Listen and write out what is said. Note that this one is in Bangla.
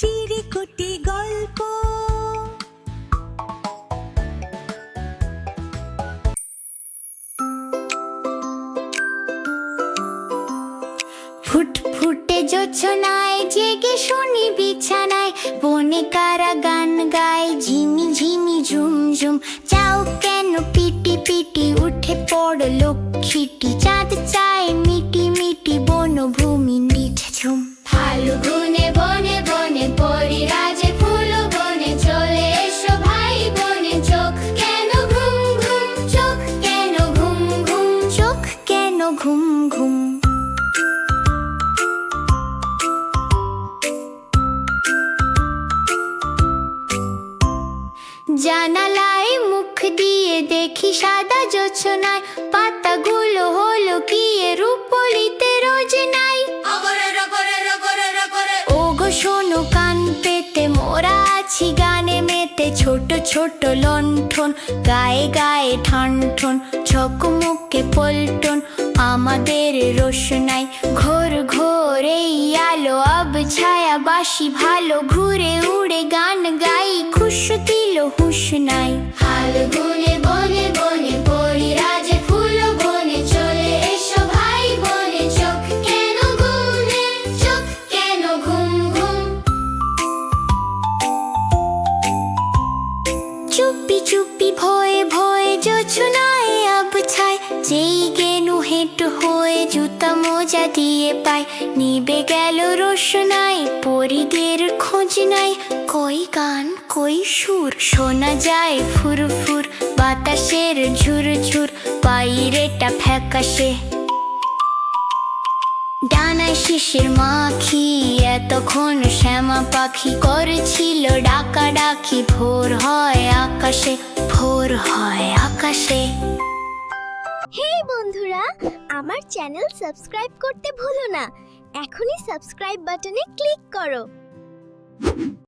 চিরিকুটি গল্প। ফুটফুটে জোছনায়, জেগে শুনি বিছানায়, বনে কারা গান গায়, ঝিমি ঝিমি ঝুম ঝুম কেন পিটি পিটি উঠে পড় লক্ষ্মীটি? চাঁদ জানালায় মুখ দিয়ে দেখি সাদা জোছনায় পাতাগুলো হলো কি রূপলিতে রোজ নাই। ওগো শোনো কান পেতে মোরা আছি গানে মেতে ছোট ছোট লণ্ঠন গায়ে গায়ে ঠন ঠন ঝকমকে পল্টন আমাদের রোশনাই ঘোর ঘোর এই আলো আব ছায়া বাসি ভালো ঘুরে উড়ে গান দিল হুশ নাই। ফাল্গুনে বনে বনে পরিরাজে ফুল বনে চলে এসো ভাই বনে। চোখ কেন ঘুমনে চোখ কেন ঘুম ঘুম? চুপি চুপি ভয়ে ভয়ে জোছনায় আব ছায় যেই গেনু হেঁট হয়ে জুতা মোজা দিয়ে পায় নিবে গেল রোশনাই, পরিদের খোঁজ নাই। কই গান, কই সুর? শোনা যায় ফুর ফুর বাতাসের ঝুর ঝুর বাইরেটা ফ্যাকাশে। ডানায় শিশির মাখি, এতক্ষণ শ্যামা পাখি করেছিল ডাকা ডাকি ভোর হয় আকাশে, ভোর হয় আকাশে। আমার চ্যানেল সাবস্ক্রাইব করতে ভুলো না। এখনই সাবস্ক্রাইব বাটনে ক্লিক করো।